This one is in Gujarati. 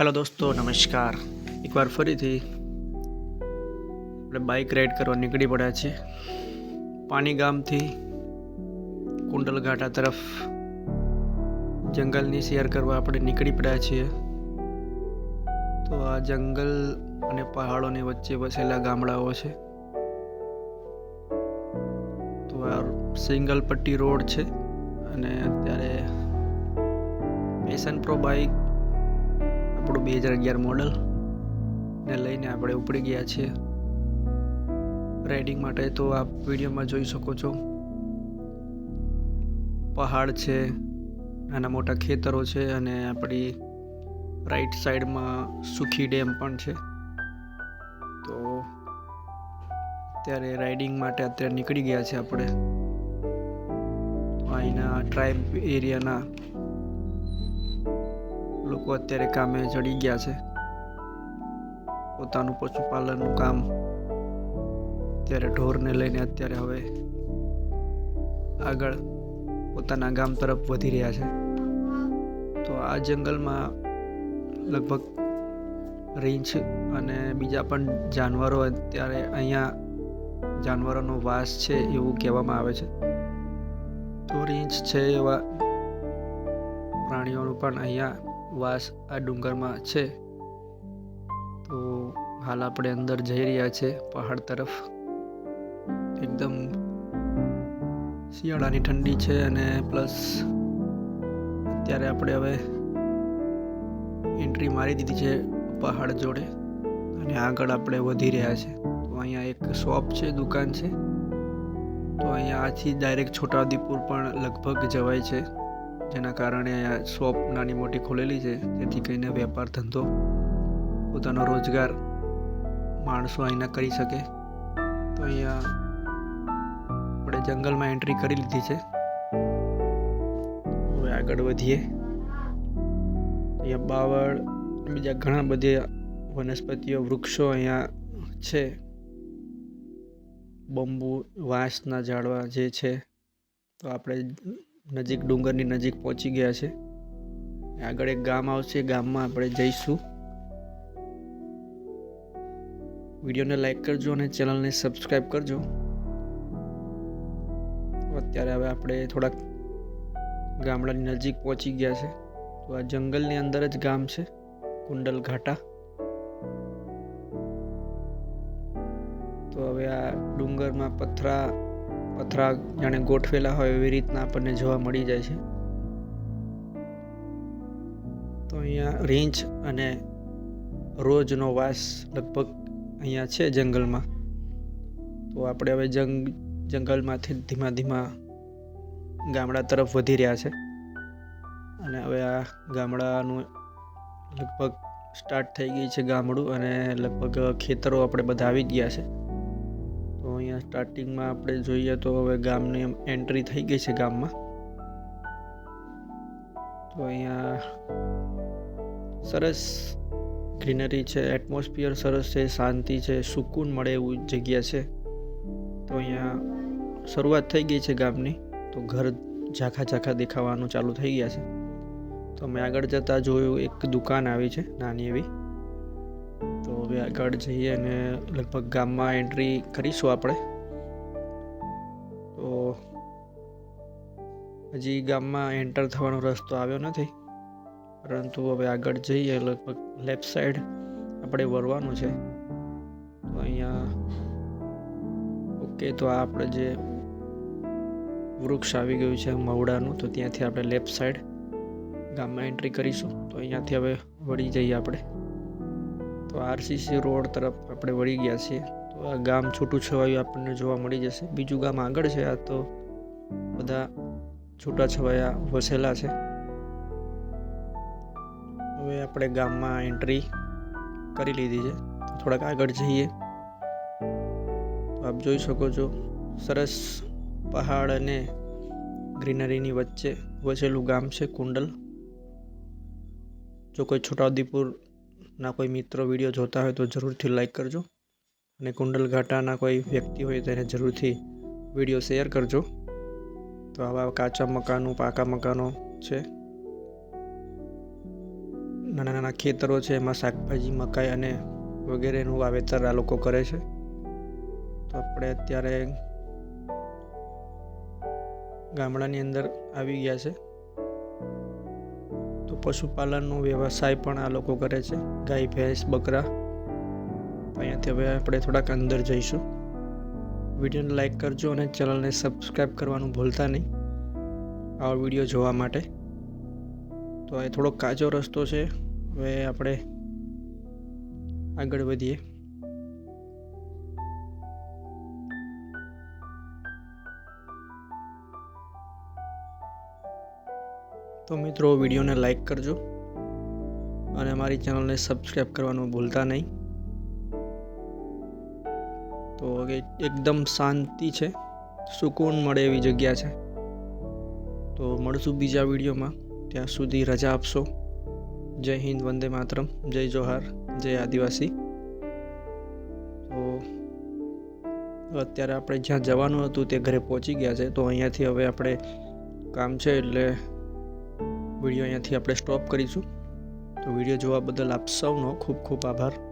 હેલો દોસ્તો, નમસ્કાર. એકવાર ફરીથી આપણે બાઇક રાઈડ કરવા નીકળી પડ્યા છીએ. પાણી ગામથી કુંડલ તરફ જંગલની શેર કરવા આપણે નીકળી પડ્યા છીએ. તો આ જંગલ અને પહાડોની વચ્ચે વસેલા ગામડાઓ છે. તો આ સિંગલ પટ્ટી રોડ છે અને અત્યારે પેશન પ્રો બાઇક આપણું બે હજાર અગિયાર મોડલ ને લઈને આપણે ઉપડી ગયા છીએ. રાઇડિંગ માટે તો આપ વિડીયોમાં જોઈ શકો છો. પહાડ છે, નાના મોટા ખેતરો છે અને આપણી રાઈટ સાઈડમાં સુખી ડેમ પણ છે. તો અત્યારે રાઇડિંગ માટે અત્યારે નીકળી ગયા છે આપણે. અહીંના ટ્રાઇબ એરિયાના લોકો અત્યારે કામે ચડી ગયા છે. પોતાનું પશુપાલનનું કામ અત્યારે ઢોરને લઈને અત્યારે હવે આગળ પોતાના ગામ તરફ વધી રહ્યા છે. તો આ જંગલમાં લગભગ રીંછ અને બીજા પણ જાનવરો અત્યારે અહીંયા જાનવરોનો વાસ છે એવું કહેવામાં આવે છે. તો રીંછ છે એવા પ્રાણીઓનું પણ અહીંયા વાસ આ ડુંગરમાં છે. તો હાલ આપણે અંદર જઈ રહ્યા છે પહાડ તરફ. એકદમ શિયાળાની ઠંડી છે અને પ્લસ અત્યારે આપણે હવે એન્ટ્રી મારી દીધી છે પહાડ જોડે અને આગળ આપણે વધી રહ્યા છે. તો અહીંયા એક શોપ છે, દુકાન છે. તો અહીંયા આથી ડાયરેક્ટ છોટાઉદેપુર પણ લગભગ જવાય છે. જેના કારણે શોપ નાની મોટી ખોલેલી છે. જેથી કરીને વેપાર ધંધો, પોતાનો રોજગાર માણસો અહીંના કરી શકે. તો અહીંયા આપણે જંગલમાં એન્ટ્રી કરી લીધી છે. હવે આગળ વધીએ. અહીંયા બાવળ બીજા ઘણા બધા વનસ્પતિઓ, વૃક્ષો અહીંયા છે. બંબુ, વાંસના ઝાડવા જે છે. તો આપણે નજીક ડુંગરની નજીક પહોંચી ગયા છે. આગળ એક ગામ આવશે, ગામમાં આપણે જઈશું. વિડીયોને લાઈક કરજો અને ચેનલને સબસ્ક્રાઈબ કરજો. અત્યારે હવે આપણે થોડાક ગામડાની નજીક પહોંચી ગયા છે. તો આ જંગલની અંદર જ ગામ છે, કુંડલ ઘાટા. તો હવે આ ડુંગરમાં પથરા પથરા જાણે ગોઠવેલા હોય એવી રીતના આપણને જોવા મળી જાય છે. તો અહીંયા રીંછ અને રોજનો વાસ લગભગ અહીંયા છે જંગલમાં. તો આપણે હવે જંગ, જંગલમાંથી ધીમા ધીમા ગામડા તરફ વધી રહ્યા છે. અને હવે આ ગામડાનું લગભગ સ્ટાર્ટ થઈ ગઈ છે ગામડું અને લગભગ ખેતરો આપણે બધા આવી ગયા છે. તો અહીંયા સ્ટાર્ટિંગમાં આપણે જોઈએ તો હવે ગામની એન્ટ્રી થઈ ગઈ છે ગામમાં. તો અહીંયા સરસ ગ્રીનરી છે એટમોસ્ફિયર સરસ છે, શાંતિ છે, સુકૂન મળે એવું જગ્યા છે. તો અહીંયા શરૂઆત થઈ ગઈ છે ગામની, તો ઘર ઝાખા ઝાખા દેખાવાનું ચાલુ થઈ ગયા છે. તો અમે આગળ જતાં જોયું એક દુકાન આવી છે, નાની એવી. તો હવે આગળ જઈએ અને લગભગ ગામમાં એન્ટ્રી કરીશું આપણે. તો હજી ગામમાં એન્ટર થવાનો રસ્તો આવ્યો નથી. પરંતુ હવે આગળ જઈએ, લગભગ લેફ્ટ સાઈડ આપણે વરવાનું છે. તો અહીંયા ઓકે તો આ આપણે જે વૃક્ષ આવી ગયું છે મવડાનું, તો ત્યાંથી આપણે લેફ્ટ સાઈડ ગામમાં એન્ટ્રી કરીશું. તો અહીંયાથી હવે વળી જઈએ આપણે. તો આરસીસી રોડ તરફ આપણે વળી ગયા છીએ. તો આ ગામ છૂટું છવાયું આપણને જોવા મળી જશે. બીજું ગામ આગળ છે આ તો બધા છૂટા છવાયા વસેલા છે. હવે આપણે ગામમાં એન્ટ્રી કરી લીધી છે. થોડાક આગળ જઈએ. આપ જોઈ શકો છો, સરસ પહાડ અને ગ્રીનરીની વચ્ચે વસેલું ગામ છે કુંડલ. જો કોઈ છોટાઉદેપુરના કોઈ મિત્રો વીડિયો જોતા હોય તો જરૂરથી લાઈક કરજો અને કુંડલ ઘાટાના કોઈ વ્યક્તિ હોય તેને જરૂરથી વીડિયો શેર કરજો. તો આવા કાચા મકાનો, પાકા મકાનો છે. નાના નાના ખેતરો છે, એમાં શાકભાજી, મકાઈ અને વગેરેનું વાવેતર આ લોકો કરે છે. તો આપણે અત્યારે ગામડાની અંદર આવી ગયા છે. પશુપાલનનો વ્યવસાય પણ આ લોકો કરે છે. ગાય, ભેંસ, બકરા. અહીંયાથી હવે આપણે થોડાક અંદર જઈશું. વિડીયોને લાઈક કરજો અને ચેનલને સબસ્ક્રાઈબ કરવાનું ભૂલતા નહીં. આવો વીડિયો જોવા માટે. તો એ થોડો કાચો રસ્તો છે. હવે આપણે આગળ વધીએ. તો મિત્રો, વિડીયોને લાઈક કરજો અને અમારી ચેનલને સબસ્ક્રાઈબ કરવાનું ભૂલતા નહીં. તો હવે એકદમ શાંતિ છે. સુકૂન મળે એવી જગ્યા છે. તો મળશું બીજા વિડીયોમાં. ત્યાં સુધી રજા આપશો. જય હિન્દ, વંદે માતરમ, જય જોહાર, જય આદિવાસી. તો અત્યારે આપણે જ્યાં જવાનું હતું તે ઘરે પહોંચી ગયા છે. તો અહીંયાથી હવે આપણે કામ છે એટલે વીડિયો અહીંયાથી આપણે સ્ટોપ કરીશું. તો વીડિયો જોવા બદલ આપ સૌનો ખૂબ ખૂબ આભાર.